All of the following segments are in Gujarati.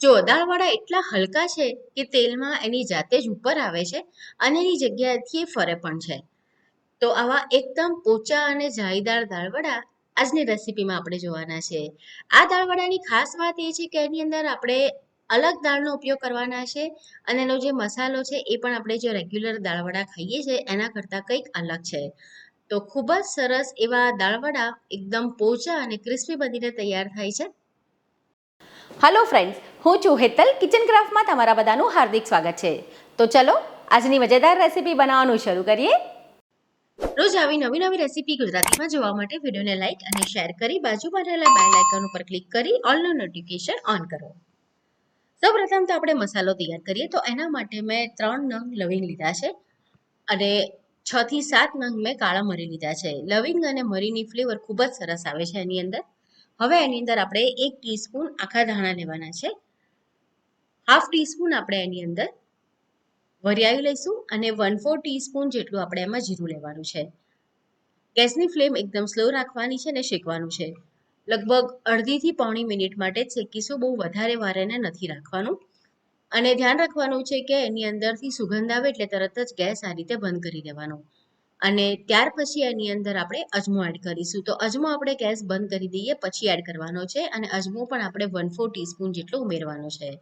જો દાળવડા એટલા હલકા છે કે તેલમાં એની જાતે જ ઉપર આવે છે અને એની જગ્યાએથી એ ફરે પણ છે. તો આવા એકદમ પોચા અને જાળીદાર દાળવડા આજની રેસીપીમાં આપણે જોવાના છે. આ દાળવડાની ખાસ વાત એ છે કે એની અંદર આપણે અલગ દાળનો ઉપયોગ કરવાના છે અને એનો જે મસાલો છે એ પણ આપણે જે રેગ્યુલર દાળવડા ખાઈએ છીએ એના કરતાં કંઈક અલગ છે. તો ખૂબ જ સરસ એવા દાળવડા એકદમ પોચા અને ક્રિસ્પી બનીને તૈયાર થાય છે. હલો ફ્રેન્ડ્સ હું છું હેતલ કિચન ક્રાફ્ટમાં તમારા બધાનું હાર્દિક સ્વાગત છે. તો ચલો, આજની મજેદાર રેસીપી બનાવવાનું શરૂ કરીએ. રોજ આવી નવી નવી રેસીપી ગુજરાતીમાં જોવા માટે વિડીયોને લાઇક અને શેર કરી બાજુમાં રહેલા બેલ આઇકન ઉપર ક્લિક કરી ઓલનો નોટિફિકેશન ઓન કરો. સૌપ્રથમ તો આપણે મસાલો તૈયાર કરીએ, તો એના માટે મેં ત્રણ નંગ લવિંગ લીધા છે અને છ થી સાત નંગ મેં કાળા મરી લીધા છે. લવિંગ અને મરીની ફ્લેવર ખૂબ જ સરસ આવે છે એની અંદર. હવે એની અંદર આપણે એક ટીસ્પૂન આખા ધાણા લેવાના છે. હાફ ટીસ્પૂન આપણે એની અંદર વરિયાળી લઈશું અને વન ફોર ટીસ્પૂન જેટલું આપણે એમાં જીરું લેવાનું છે. ગેસની ફ્લેમ એકદમ સ્લો રાખવાની છે અને શેકવાનું છે. લગભગ અડધીથી પોણી મિનિટ માટે શેકીશું, બહુ વધારે વાર નથી રાખવાનું. અને ધ્યાન રાખવાનું છે કે એની અંદરથી સુગંધ આવે એટલે તરત જ ગેસ આ રીતે બંધ કરી દેવાનો. અને ત્યાર પછી એની અંદર આપણે અજમો એડ કરીશું. તો અજમો આપણે ગેસ બંધ કરી દઈએ, પછી એડ કરવાનો છે અને અજમો પણ આપણે વન ફોર ટીસ્પૂન જેટલો ઉમેરવાનો છે.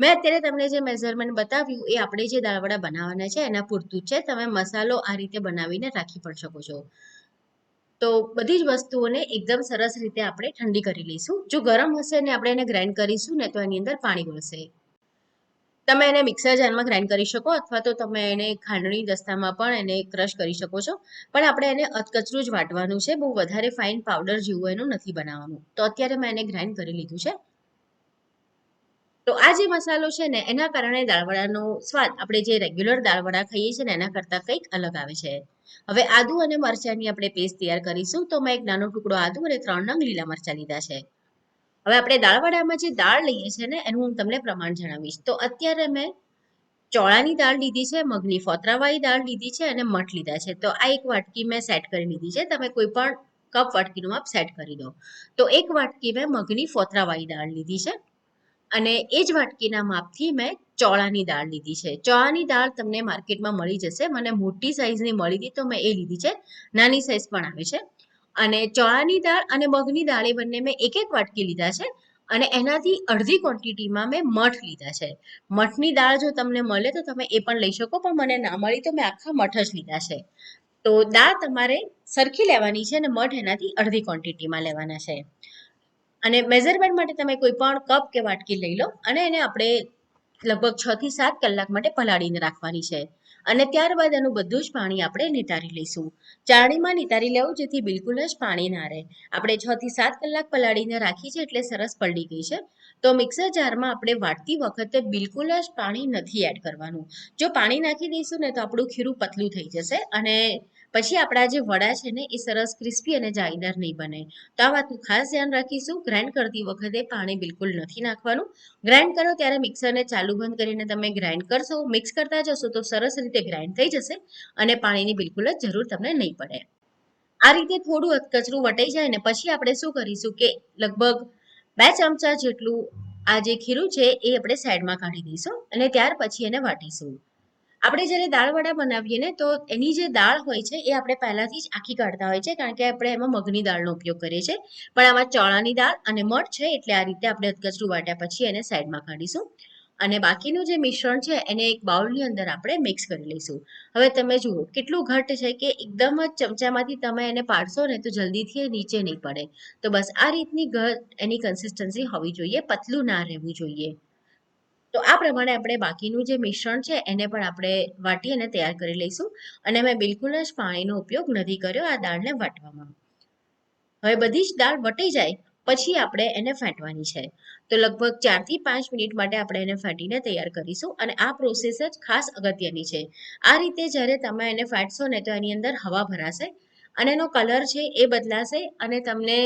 મેં અત્યારે તમને જે મેઝરમેન્ટ બતાવ્યું એ આપણે જે દાળવડા બનાવવાના છે, એના પૂરતું છે. તમે મસાલો આ રીતે બનાવીને રાખી પણ શકો છો. તો બધી જ વસ્તુઓને એકદમ સરસ રીતે આપણે ઠંડી કરી લઈશું. જો ગરમ હશે ને આપણે એને ગ્રાઇન્ડ કરીશું ને તો એની અંદર પાણી વળશે. તમે એને મિક્સર જારમાં ગ્રાઇન્ડ કરી શકો અથવા તો તમે એને ખાંડણી દસ્તામાં પણ એને ક્રશ કરી શકો છો. પણ આપણે એને અધકચરું જ વાટવાનું છે. બહુ વધારે ફાઇન પાવડર જેવું એનું નથી બનાવવાનું. તો અત્યારે મેં એને ગ્રાઇન્ડ કરી લીધું છે. તો આ જે મસાલો છે ને, એના કારણે દાળવડાનો સ્વાદ આપણે જે રેગ્યુલર દાળવડા ખાઈએ છીએ ને, એના કરતાં કંઈક અલગ આવે છે. હવે આદુ અને મરચાંની આપણે પેસ્ટ તૈયાર કરીશું તો મેં એક નાનો ટુકડો આદુ અને ત્રણ નંગ લીલા મરચાં લીધા છે. હવે આપણે દાળવડામાં જે દાળ લઈએ છીએ ને, એનું હું તમને પ્રમાણ જણાવીશ. તો અત્યારે મેં ચોળાની દાળ લીધી છે, મગની ફોતરાવાળી દાળ લીધી છે અને મઠ લીધા છે. તો આ એક વાટકી મેં સેટ કરી લીધી છે. તમે કોઈ પણ કપ વાટકીનું આપ સેટ કરી દો. તો એક વાટકી મેં મગની ફોતરાવાળી દાળ લીધી છે. અને એ જ વાટકીના માપથી મેં ચોળાની દાળ લીધી છે. ચોળાની દાળ તમને માર્કેટમાં મળી જશે. મને મોટી સાઈઝની મળી હતી તો મેં એ લીધી છે. નાની સાઈઝ પણ આવે છે. અને ચોળાની દાળ અને મગની દાળ એ બંને મેં એક એક વાટકી લીધા છે અને એનાથી અડધી ક્વોન્ટિટીમાં મેં મઠ લીધા છે. મઠની દાળ જો તમને મળે તો તમે એ પણ લઈ શકો, પણ મને ના મળી તો મેં આખા મઠ જ લીધા છે. તો દાળ તમારે સરખી લેવાની છે અને મઠ એનાથી અડધી ક્વોન્ટિટીમાં લેવાના છે. અને મેઝરમેન્ટ માટે તમે કોઈ પણ કપ કે વાટકી લઈ લો અને એને આપણે લગભગ છ થી સાત કલાક માટે પલાળીને રાખવાની છે. અને ત્યારબાદ એનું બધું જ પાણી આપણે નિતારી લઈશું. ચાળણીમાં નિતારી લેવું જેથી બિલકુલ જ પાણી ના રહે. આપણે છ થી સાત કલાક પલાળીને રાખી છે એટલે સરસ પલળી ગઈ છે. તો મિક્સર જારમાં આપણે વાટતી વખતે બિલકુલ જ પાણી નથી એડ કરવાનું. જો પાણી નાખી દઈશું ને તો આપણું ખીરું પતલું થઈ જશે અને પછી આપણા જે વડા છે ને, એ સરસ ક્રિસ્પી અને જાળીદાર નહીં બને. તો આ વાતનું ખાસ ધ્યાન રાખીશું. ગ્રાઇન્ડ કરતી વખતે પાણી બિલકુલ નથી નાખવાનું. ગ્રાઇન્ડ કરો ત્યારે મિક્સરને ચાલુ બંધ કરીને તમે ગ્રાઇન્ડ કરશો. મિક્સ કરતા જશો તો સરસ રીતે ગ્રાઇન્ડ થઈ જશે અને પાણીની બિલકુલ જ જરૂર તમને નહીં પડે. આ રીતે થોડું કચરું વટાઈ જાય ને પછી આપણે શું કરીશું કે લગભગ બે ચમચા જેટલું આ જે ખીરું છે એ આપણે સાઈડમાં કાઢી દઈશું અને ત્યાર પછી એને વાટીશું. આપણે જ્યારે દાળ વડા બનાવીએ ને, તો એની જે દાળ હોય છે, એ આપણે પહેલાથી જ આખી કાઢતા હોય છે, કારણ કે આપણે એમાં મગની દાળનો ઉપયોગ કરીએ છીએ. પણ આમાં ચોળાની દાળ અને મઠ છે, એટલે આ રીતે આપણે અધકચરું વાટ્યા પછી એને સાઈડમાં કાઢીશું. અને બાકીનું જે મિશ્રણ છે, એને એક બાઉલની અંદર આપણે મિક્સ કરી લઈશું. હવે તમે જુઓ, કેટલું ઘટ છે કે એકદમ જ ચમચામાંથી તમે એને પાડશો ને, તો જલ્દીથી એ નીચે નહીં પડે. તો બસ આ રીતની ઘટ એની કન્સિસ્ટન્સી હોવી જોઈએ, પતલું ના રહેવું જોઈએ. તો આ પ્રમાણે આપણે બાકીનું જે મિશ્રણ છે એને પણ આપણે વાટી અને તૈયાર કરી લઈશું. અને મેં બિલકુલ જ પાણીનો ઉપયોગ નથી કર્યો આ દાળને વાટવામાં. હવે બધી જ દાળ વટી જાય પછી આપણે એને ફેંટવાની છે. તો લગભગ ચારથી પાંચ મિનિટ માટે આપણે એને ફેંટીને તૈયાર કરીશું અને આ પ્રોસેસ જ ખાસ અગત્યની છે. આ રીતે જ્યારે તમે એને ફેંટશો ને તો એની અંદર હવા ભરાશે અને એનો કલર છે એ બદલાશે અને તમને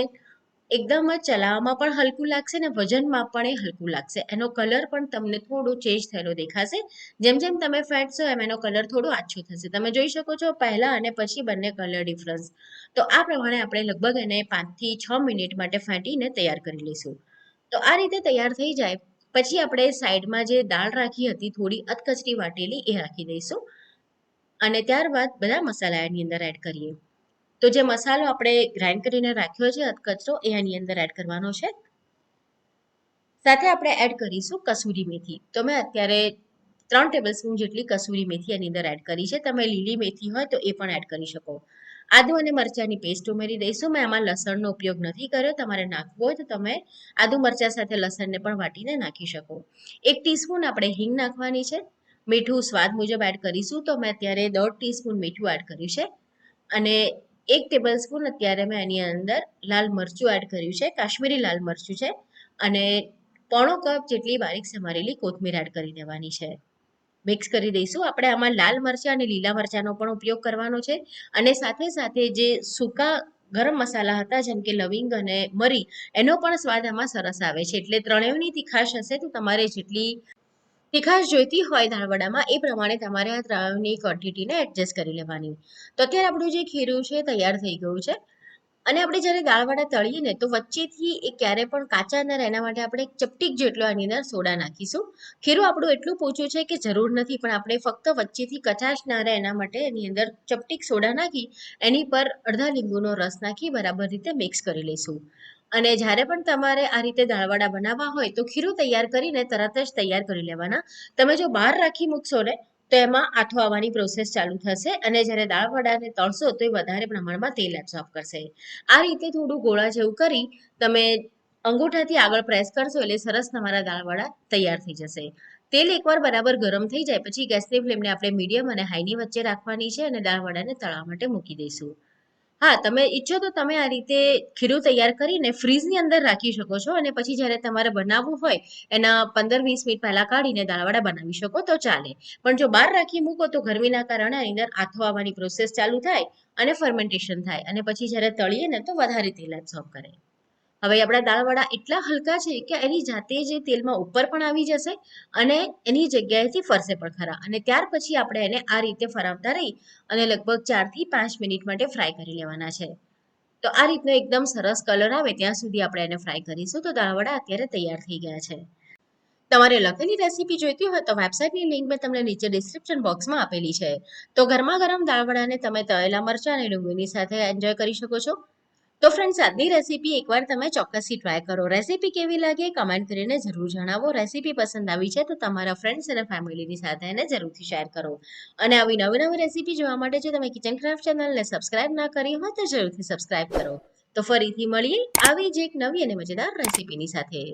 એકદમ જ ચલાવવામાં પણ હલકું લાગશે ને વજનમાં પણ એ હલકું લાગશે. એનો કલર પણ તમને થોડો ચેન્જ થયેલો દેખાશે. જેમ જેમ તમે ફેટશો એમ એનો કલર થોડો આછો થશે. તમે જોઈ શકો છો પહેલા અને પછી બંને કલર ડિફરન્સ તો આ પ્રમાણે આપણે લગભગ એને પાંચથી છ મિનિટ માટે ફેંટીને તૈયાર કરી લઈશું. તો આ રીતે તૈયાર થઈ જાય. પછી આપણે સાઈડમાં જે દાળ રાખી હતી, થોડી અધકચરી વાટેલી, એ રાખી દઈશું. અને ત્યારબાદ બધા મસાલા એની અંદર એડ કરીએ. તો જે મસાલો આપણે ગ્રાઇન્ડ કરીને રાખ્યો છે કચરો, એ આની અંદર એડ કરવાનો છે. સાથે આપણે એડ કરીશું કસૂરી મેથી. તો મેં અત્યારે ત્રણ ટેબલ જેટલી કસૂરી મેથી એની અંદર એડ કરી છે. તમે લીલી મેથી હોય તો એ પણ એડ કરી શકો. આદુ અને મરચાંની પેસ્ટ ઉમેરી દઈશું. મેં આમાં લસણનો ઉપયોગ નથી કર્યો. તમારે નાખવો હોય તો તમે આદુ, મરચાં સાથે લસણને પણ વાટીને નાખી શકો. એક ટીસ્પૂન આપણે હિંગ નાખવાની છે. મીઠું સ્વાદ મુજબ એડ કરીશું. તો મેં અત્યારે દોઢ ટીસ્પૂન મીઠું એડ કર્યું છે. અને એક ટેબલ સ્પૂન અત્યારે મેં એની અંદર લાલ મરચું એડ કર્યું છે, કાશ્મીરી લાલ મરચું છે અને પોણો કપ જેટલી બારીક સમારેલી કોથમીર એડ કરી દેવાની છે. મિક્સ કરી દઈશું. આપણે આમાં લાલ મરચાં અને લીલા મરચાંનો પણ ઉપયોગ કરવાનો છે અને સાથે સાથે જે સૂકા ગરમ મસાલા હતા, જેમ કે લવિંગ અને મરી, એનો પણ સ્વાદ આમાં સરસ આવે છે. એટલે ત્રણેયની તીખાશ હશે તો તમારે જેટલી તીખાશ જોઈતી હોય દાળવડામાં એ પ્રમાણે તમારે આ ત્રણની ક્વોન્ટિટીને એડજસ્ટ કરી લેવાની. તો અત્યારે આપણું જે ખીરું છે તૈયાર થઈ ગયું છે. અને આપણે જ્યારે દાળવડા તળીએ ને, તો વચ્ચેથી એ ક્યારે પણ કાચા ન રહે એના માટે આપણે એક ચપટીક જેટલો આની અંદર સોડા નાખીશું. ખીરું આપણું એટલું પોચું છે કે જરૂર નથી, પણ આપણે ફક્ત વચ્ચેથી કચાશ ના રહે એના માટે એની અંદર ચપટીક સોડા નાખી, એની પર અડધા લીંબુનો રસ નાખી બરાબર રીતે મિક્સ કરી લઈશું. અને જ્યારે પણ તમારે આ રીતે દાળવડા બનાવવા હોય તો ખીરું તૈયાર કરીને તરત જ તૈયાર કરી લેવાના. તમે જો બહાર રાખી મૂકશો ને, તો એમાં આથો આવવાની પ્રોસેસ ચાલુ થશે અને જ્યારે દાળ વડાને તળશો તો એ વધારે પ્રમાણમાં તેલ એબ્સોર્બ કરશે. આ રીતે થોડું ગોળા જેવું કરી તમે અંગૂઠાથી આગળ પ્રેસ કરશો એટલે સરસ તમારા દાળ વડા તૈયાર થઈ જશે. તેલ એકવાર બરાબર ગરમ થઈ જાય પછી ગેસની ફ્લેમને આપણે મીડિયમ અને હાઈની વચ્ચે રાખવાની છે અને દાળ વડાને તળવા માટે મૂકી દઈશું. હા, તમે ઈચ્છો તો તમે આ રીતે ખીરું તૈયાર કરીને ફ્રીજની અંદર રાખી શકો છો અને પછી જ્યારે તમારે બનાવવું હોય, એના પંદર વીસ મિનિટ પહેલા કાઢીને દાળવડા બનાવી શકો તો ચાલે. પણ જો બહાર રાખી મૂકો તો ગરમીના કારણે એની અંદર આથો આવવાની પ્રોસેસ ચાલુ થાય અને ફર્મેન્ટેશન થાય અને પછી જ્યારે તળીએ ને તો વધારે તેલ એબ્ઝોર્બ કરે. હવે આપણા દાળવડા એટલા હલકા છે કે એની જાતે જે તેલમાં ઉપર પણ આવી જશે અને એની જગ્યાએથી ફરશે પણ ખરા. અને ત્યાર પછી આપણે એને આ રીતે ફરાવતા રહી અને લગભગ ચારથી પાંચ મિનિટ માટે ફ્રાય કરી લેવાના છે. તો આ રીતનો એકદમ સરસ કલર આવે ત્યાં સુધી આપણે એને ફ્રાય કરીશું. તો દાળવડા અત્યારે તૈયાર થઈ ગયા છે. તમારે લખેલી રેસીપી જોઈતી હોય તો વેબસાઇટની લિંક મેં તમને નીચે ડિસ્ક્રિપ્શન બોક્સમાં આપેલી છે. તો ગરમા ગરમ દાળવડાને તમે તળેલા મરચાં અને ડુંગળીની સાથે એન્જોય કરી શકો છો. તો ફ્રેન્ડ્સ આજની રેસીપી એકવાર તમે ચોક્કસથી ટ્રાય કરો. રેસીપી કેવી લાગે કમેન્ટ કરીને જરૂર જણાવો. રેસીપી પસંદ આવી છે તો તમારા ફ્રેન્ડ્સ અને ફેમિલીની સાથે એને જરૂરથી શેર કરો. અને આવી નવી નવી રેસીપી જોવા માટે જો તમે કિચન ક્રાફ્ટ ચેનલને સબસ્ક્રાઇબ ના કરી હોય તો જરૂરથી સબસ્ક્રાઇબ કરો. તો ફરીથી મળીએ આવી જ એક નવી અને મજેદાર રેસીપીની સાથે.